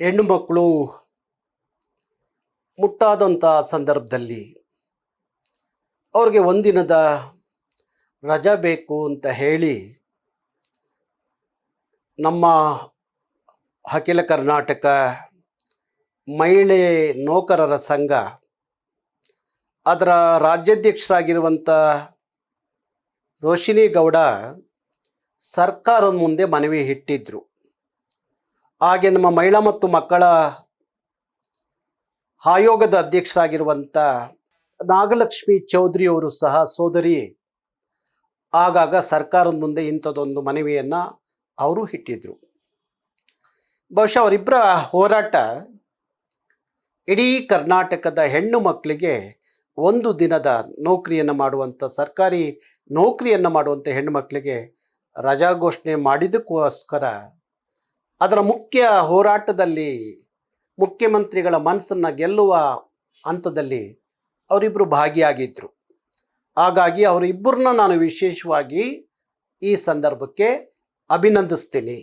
ಹೆಣ್ಣು ಮಕ್ಕಳು ಮುಟ್ಟಾದಂಥ ಸಂದರ್ಭದಲ್ಲಿ ಅವ್ರಿಗೆ ಒಂದಿನದ ರಜಾ ಬೇಕು ಅಂತ ಹೇಳಿ ನಮ್ಮ ಅಖಿಲ ಕರ್ನಾಟಕ ಮಹಿಳೆ ನೌಕರರ ಸಂಘ ಅದರ ರಾಜ್ಯಾಧ್ಯಕ್ಷರಾಗಿರುವಂಥ ರೋಶಿನಿ ಗೌಡ ಸರ್ಕಾರದ ಮುಂದೆ ಮನವಿ ಇಟ್ಟಿದ್ರು. ಹಾಗೆ ನಮ್ಮ ಮಹಿಳಾ ಮತ್ತು ಮಕ್ಕಳ ಆಯೋಗದ ಅಧ್ಯಕ್ಷರಾಗಿರುವಂಥ ನಾಗಲಕ್ಷ್ಮಿ ಚೌಧರಿ ಅವರು ಸಹ ಸೋದರಿ. ಆಗಾಗ ಸರ್ಕಾರದ ಮುಂದೆ ಇಂಥದ್ದೊಂದು ಮನವಿಯನ್ನು ಅವರು ಇಟ್ಟಿದ್ರು. ಬಹುಶಃ ಅವರಿಬ್ಬರ ಹೋರಾಟ ಇಡೀ ಕರ್ನಾಟಕದ ಹೆಣ್ಣು ಮಕ್ಕಳಿಗೆ ಒಂದು ದಿನದ ನೌಕರಿಯನ್ನು ಮಾಡುವಂಥ ಸರ್ಕಾರಿ ನೌಕರಿಯನ್ನು ಮಾಡುವಂಥ ಹೆಣ್ಣು ಮಕ್ಕಳಿಗೆ ರಜಾ ಘೋಷಣೆ ಮಾಡಿದ್ದಕ್ಕೋಸ್ಕರ ಅದರ ಮುಖ್ಯ ಹೋರಾಟದಲ್ಲಿ ಮುಖ್ಯಮಂತ್ರಿಗಳ ಮನಸ್ಸನ್ನು ಗೆಲ್ಲುವ ಹಂತದಲ್ಲಿ ಅವರಿಬ್ಬರು ಭಾಗಿಯಾಗಿದ್ದರು ಹಾಗಾಗಿ ಅವರಿಬ್ಬರನ್ನ ನಾನು ವಿಶೇಷವಾಗಿ ಈ ಸಂದರ್ಭಕ್ಕೆ ಅಭಿನಂದಿಸ್ತೀನಿ.